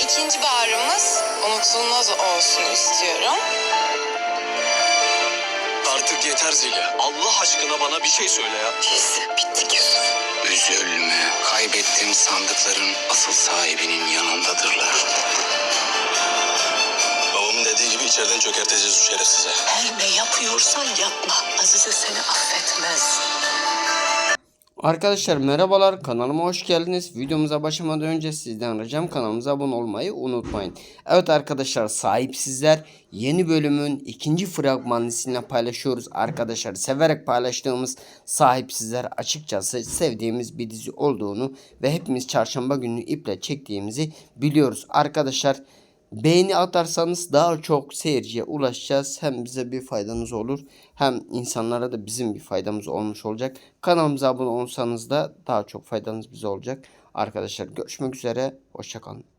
İkinci baharımız unutulmaz olsun istiyorum. Artık yeter Zile. Allah aşkına bana bir şey söyle ya. Biz bittik Yusuf. Üzülme. Kaybettiğim sandıkların asıl sahibinin yanındadırlar. Babamın dediği gibi içeriden çökerteceğiz şu şerefsize. Her ne yapıyorsan yapma. Azize seni affetmez. Arkadaşlar merhabalar kanalıma hoş geldiniz. Videomuza başlamadan önce sizden ricam kanalımıza abone olmayı unutmayın. Evet arkadaşlar sahipsizler yeni bölümün ikinci fragmanını paylaşıyoruz. Arkadaşlar severek paylaştığımız sahipsizler açıkçası sevdiğimiz bir dizi olduğunu ve hepimiz çarşamba günü iple çektiğimizi biliyoruz. Arkadaşlar Beğeni atarsanız daha çok seyirciye ulaşacağız. Hem bize bir faydamız olur hem insanlara da bizim bir faydamız olmuş olacak. Kanalımıza abone olursanız da daha çok faydanız bize olacak. Arkadaşlar görüşmek üzere. Hoşçakalın.